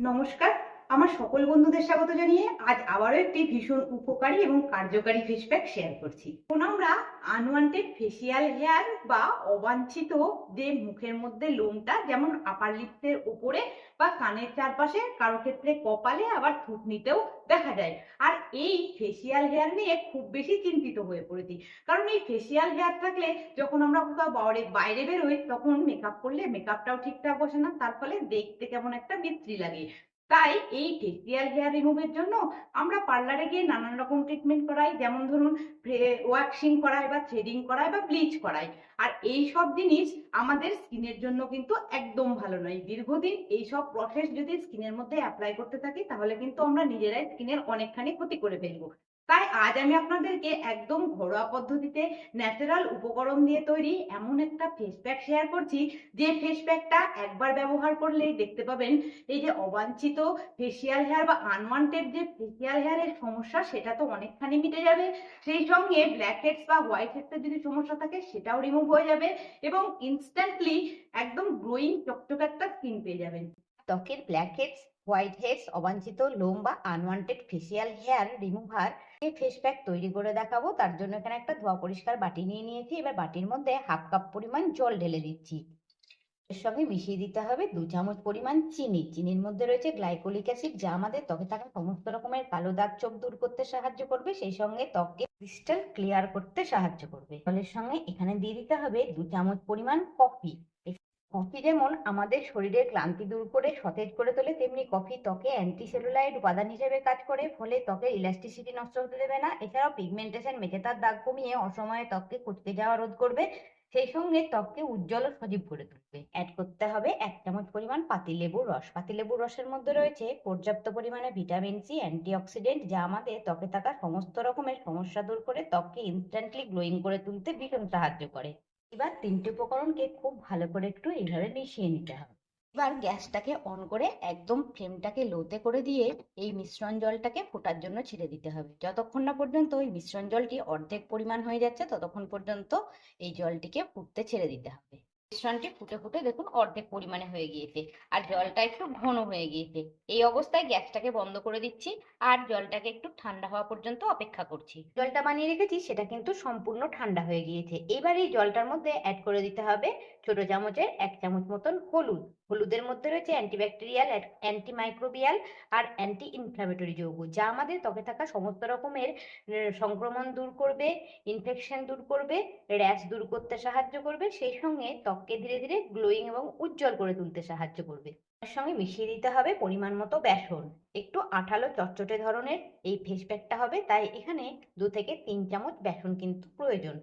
নমস্কার। আমার সকল বন্ধুদের স্বাগত জানিয়ে আজ আবারও একটি ভীষণ উপকারী এবং কার্যকারী ফেস প্যাক শেয়ার করছি। এখন আমরা আনওয়ান্টেড ফেসিয়াল হেয়ার বা অবাঞ্ছিত যে মুখের মধ্যে লোমটা যেমন আপার লিপসের উপরে বা কানের চারপাশে কারও ক্ষেত্রে কপালে আবার থুতনিতেও দেখা যায়। আর এই ফেসিয়াল হেয়ার নিয়ে খুব বেশি চিন্তিত হয়ে পড়েছি। কারণ এই ফেসিয়াল হেয়ার থাকলে যখন আমরা কোথাও বাইরে বাইরে বেরোই তখন মেকআপ করলে মেকআপটাও ঠিকঠাক বসে না, তার ফলে দেখতে কেমন একটা বিশ্রী লাগে। তাই এই ফেসিয়াল হেয়ার রিমুভের জন্য আমরা পার্লারে গিয়ে নানান রকম ট্রিটমেন্ট করাই। যেমন ধরুন ওয়াক্সিং করাই বা থ্রেডিং করাই বা ব্লিচ করাই। আর এই সব জিনিস আমাদের স্কিনের জন্য কিন্তু একদম ভালো নয়। দীর্ঘদিন এই সব প্রসেস যদি স্কিনের মধ্যে অ্যাপ্লাই করতে থাকি, তাহলে কিন্তু আমরা নিজেরাই স্কিনের অনেকখানি ক্ষতি করে ফেলব। তাই আজ আমি আপনাদেরকে একদম ঘরোয়া পদ্ধতিতে ন্যাচারাল উপকরণ দিয়ে তৈরি এমন একটা ফেস প্যাক শেয়ার করছি, যে ফেস প্যাকটা একবার ব্যবহার করলেই দেখতে পাবেন এই যে অবাঞ্ছিত ফেসিয়াল হেয়ার বা আনওয়ান্টেড যে ফেসিয়াল হেয়ারের সমস্যা, সেটা তো অনেকখানি মিটে যাবে। সেই সঙ্গে ব্ল্যাক হেডস বা হোয়াইট হেডসের যদি সমস্যা থাকে, সেটাও রিমুভ হয়ে যাবে এবং ইনস্ট্যান্টলি একদম গ্লোয়িং চকচকে একটা স্কিন পেয়ে যাবেন। ত্বকের ব্ল্যাক হেডস হোয়াইট হেডস, অবাঞ্ছিত লোম বা unwanted facial hair remover face pack তৈরি করে দেখাবো। তার জন্য এখানে একটা ধোয়া পরিষ্কার বাটি নিয়ে নিয়েছি। এবার বাটির মধ্যে হাফ কাপ পরিমাণ জল ঢেলে দিচ্ছি। এর সঙ্গে মিশিয়ে দিতে হবে দু চামচ পরিমাণ চিনি। চিনির মধ্যে রয়েছে গ্লাইকোলিক অ্যাসিড যা আমাদের ত্বকে থাকা সমস্ত রকমের কালো দাগ চোখ দূর করতে সাহায্য করবে। সেই সঙ্গে ত্বককে ক্রিস্টাল ক্লিয়ার করতে সাহায্য করবে। জলের সঙ্গে এখানে দিয়ে দিতে হবে দু চামচ পরিমাণ কফি কফি যেমন আমাদের শরীরের ক্লান্তি দূর করে, সতেজ করে তোলে, তেমনি কফি ত্বকে অ্যান্টিসেলুলাইড উপাদান হিসেবে কাজ করে, ফলে ত্বকের ইলাস্টিসিটি নষ্ট হতে দেবে না। এছাড়াও পিগমেন্টেশন মেচে তার দাগ কমিয়ে অসময়ে ত্বককে কুচকে যাওয়া রোধ করবে, সেই সঙ্গে ত্বককে উজ্জ্বল ও সজীব করে তুলবে। অ্যাড করতে হবে এক চামচ পরিমাণ পাতিলেবুর রস। পাতিলেবুর রসের মধ্যে রয়েছে পর্যাপ্ত পরিমাণে ভিটামিন সি অ্যান্টিঅক্সিডেন্ট যা আমাদের ত্বকে থাকা সমস্ত রকমের সমস্যা দূর করে ত্বককে ইনস্ট্যান্টলি গ্লোয়িং করে তুলতে ভীষণ সাহায্য করে। এবার তিনটে উপকরণকে খুব ভালো করে একটু এইভাবে মিশিয়ে নিতে হবে। এবার গ্যাসটাকে অন করে একদম ফ্লেমটাকে লোতে করে দিয়ে এই মিশ্রণ জলটাকে ফোটার জন্য ছেড়ে দিতে হবে। যতক্ষণ না পর্যন্ত ওই মিশ্রণ জলটি অর্ধেক পরিমাণ হয়ে যাচ্ছে, ততক্ষণ পর্যন্ত এই জলটিকে ফুটতে ছেড়ে দিতে হবে। মিশ্রণটি ফুটে ফুটে দেখুন অর্ধেক পরিমাণে হয়ে গিয়েছে। আর জলটা একটু ঘন হয়ে গিয়েছে। এই অবস্থায় গ্যাসটাকে বন্ধ করে দিচ্ছি আর জলটাকে একটু ঠান্ডা হওয়া পর্যন্ত অপেক্ষা করছি। জলটা বানিয়ে রেখেছি, সেটা কিন্তু সম্পূর্ণ ঠান্ডা হয়ে গিয়েছে। এবার এই জলটার মধ্যে অ্যাড করে দিতে হবে ছোট চামচের এক চামচ মতন হলুদ। হলুদের মধ্যে রয়েছে অ্যান্টিব্যাকটেরিয়াল অ্যান্টিমাইক্রোবিয়াল আর অ্যান্টি ইনফ্ল্যামেটরি যৌগ, যা আমাদের ত্বকে থাকা সমস্ত রকমের সংক্রমণ দূর করবে ইনফেকশন দূর করবে র্যাশ দূর করতে সাহায্য করবে, সেই সঙ্গে ত্বককে ধীরে ধীরে গ্লোয়িং এবং উজ্জ্বল করে তুলতে সাহায্য করবে। তার সঙ্গে মিশিয়ে দিতে হবে পরিমাণ মতো বেসন। একটু আঠালো চটচটে ধরনের এই ফেস প্যাকটা হবে, তাই এখানে দু থেকে তিন চামচ বেসন কিন্তু প্রয়োজন।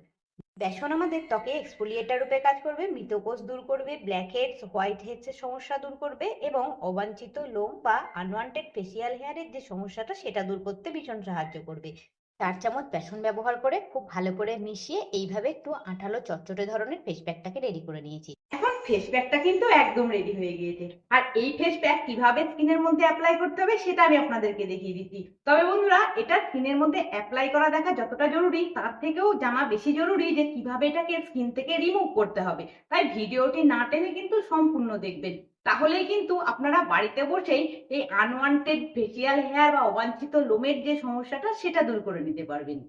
বেসন আমাদের ত্বকে এক্সফোলিয়েটার রূপে কাজ করবে, মৃতকোষ দূর করবে ব্ল্যাক হেডস হোয়াইট হেডসের সমস্যা দূর করবে এবং অবাঞ্ছিত লোম বা আনওয়ান্টেড ফেসিয়াল হেয়ারের যে সমস্যাটা সেটা দূর করতে ভীষণ সাহায্য করবে। চার চামচ বেসন ব্যবহার করে খুব ভালো করে মিশিয়ে এইভাবে একটু আঠালো চটচটে ধরনের ফেস প্যাকটাকে রেডি করে নিয়েছি। ফেস প্যাকটা কিন্তু একদম রেডি হয়ে গিয়েছে। আর এই ফেস প্যাক কীভাবে স্কিনের মধ্যে অ্যাপ্লাই করতে হবে সেটা আমি আপনাদেরকে দেখিয়ে দিচ্ছি। তবে বন্ধুরা, এটা স্কিনের মধ্যে অ্যাপ্লাই করা দেখা যতটা জরুরি, তার থেকেও জানা বেশি জরুরি যে কীভাবে এটাকে স্কিন থেকে রিমুভ করতে হবে। তাই ভিডিওটি না টেনে কিন্তু সম্পূর্ণ দেখবেন। তাহলেই কিন্তু আপনারা বাড়িতে বসেই এই আনওয়ান্টেড ফেসিয়াল হেয়ার বা অবাঞ্ছিত লোমের যে সমস্যাটা, সেটা দূর করে নিতে পারবেন।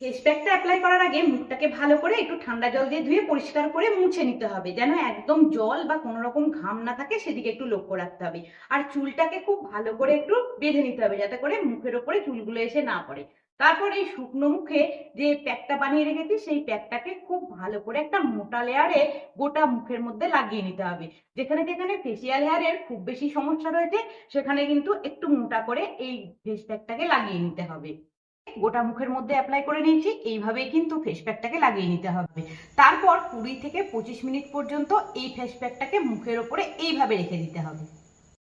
ফেস প্যাকটা অ্যাপ্লাই করার আগে মুখটাকে ভালো করে একটু ঠান্ডা জল দিয়ে ধুয়ে পরিষ্কার করে মুছে নিতে হবে, যেন একদম জল বা কোনো রকম ঘাম না থাকে সেদিকে একটু লক্ষ্য রাখতে হবে। আর চুলটাকে খুব ভালো করে একটু বেঁধে নিতে হবে, যাতে করে মুখের ওপরে চুলগুলো এসে না পড়ে। তারপর এই শুকনো মুখে যে প্যাকটা বানিয়ে রেখেছি, সেই প্যাকটাকে খুব ভালো করে একটা মোটা লেয়ারে গোটা মুখের মধ্যে লাগিয়ে নিতে হবে। যেখানে যেখানে ফেসিয়াল হেয়ারের খুব বেশি সমস্যা রয়েছে, সেখানে কিন্তু একটু মোটা করে এই ফেস প্যাকটাকে লাগিয়ে নিতে হবে। গোটা মুখের মধ্যে অ্যাপ্লাই করে নিয়েছি, এইভাবেই কিন্তু ফেস প্যাকটাকে লাগিয়ে নিতে হবে। তারপর কুড়ি থেকে পঁচিশ মিনিট পর্যন্ত এই ফেস প্যাকটাকে মুখের ওপরে এইভাবে রেখে দিতে হবে।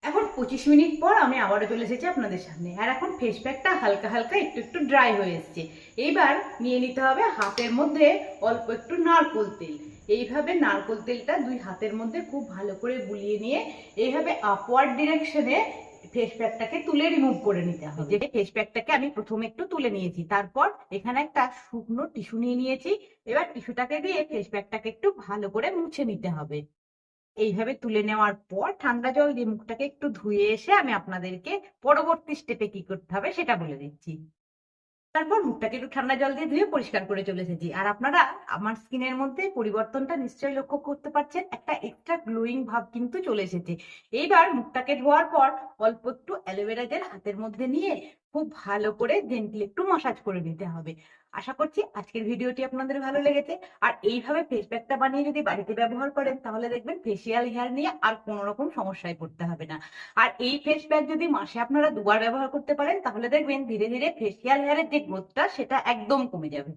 এখন পঁচিশ মিনিট পর আমি আবারও চলে এসেছি আপনাদের সামনে। আর এখন ফেস প্যাকটা হালকা হালকা একটু একটু ড্রাই হয়ে এসছে। এইবার নিয়ে নিতে হবে হাতের মধ্যে অল্প একটু নারকোল তেল। এইভাবে নারকোল তেলটা দুই হাতের মধ্যে খুব ভালো করে বুলিয়ে নিয়ে, এইভাবে আপওয়ার্ড ডিরেকশনে ফেস প্যাকটাকে তুলে রিমুভ করে নিতে হবে। যে ফেস প্যাকটাকে আমি প্রথমে একটু তুলে নিয়েছি। তারপর এখানে একটা শুকনো টিস্যু নিয়ে নিয়েছি। এবার টিস্যুটাকে দিয়ে ফেস প্যাকটাকে একটু ভালো করে মুছে নিতে হবে। এইভাবে তুলে নেওয়ার পর ঠান্ডা জল দিয়ে মুখটাকে একটু ধুয়ে এসে আমি আপনাদেরকে পরবর্তী স্টেপে কি করতে হবে সেটা বলে দিচ্ছি। তারপর মুখটাকে একটু ঠান্ডা জল দিয়ে ধুয়ে পরিষ্কার করে চলে এসেছি। আর আপনারা আমার স্কিনের মধ্যে পরিবর্তনটা নিশ্চয়ই লক্ষ্য করতে পারছেন, একটা এক্সট্রা গ্লোয়িং ভাব কিন্তু চলে এসেছে। এইবার মুখটাকে ধোয়ার পর অল্প একটু অ্যালোভেরা জেল হাতের মধ্যে নিয়ে খুব ভালো করে জেন্টলি একটু মাসাজ করে নিতে হবে। আশা করছি আজকের ভিডিওটি আপনাদের ভালো লেগেছে। আর এইভাবে ফেস প্যাকটা বানিয়ে যদি বাড়িতে ব্যবহার করেন, তাহলে দেখবেন ফেসিয়াল হেয়ার নিয়ে আর কোনো রকম সমস্যায় পড়তে হবে না। আর এই ফেস প্যাক যদি মাসে আপনারা দুবার ব্যবহার করতে পারেন, তাহলে দেখবেন ধীরে ধীরে ফেসিয়াল হেয়ারের যে গ্রোথটা সেটা একদম কমে যাবে।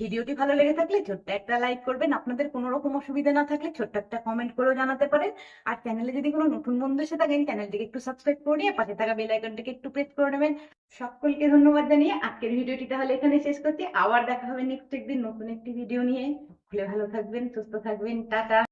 ভিডিওটি ভালো লেগে থাকলে ছোট্ট একটা লাইক করবেন। আপনাদের কোনো রকম অসুবিধা না থাকলে ছোট্ট একটা কমেন্ট করেও জানাতে পারেন। আর চ্যানেলে যদি কোনো নতুন বন্ধু এসে থাকেন চ্যানেলটিকে একটু সাবস্ক্রাইব করে নিয়ে পাশে থাকা বেল আইকনটিকে একটু প্রেস করে নেবেন। সকলকে ধন্যবাদ জানিয়ে আজকের ভিডিওটি তাহলে এখানে শেষ করছি। আবার দেখা হবে নেক্সট একদিন নতুন একটি ভিডিও নিয়ে। খুলে ভালো থাকবেন, সুস্থ থাকবেন। টাটা।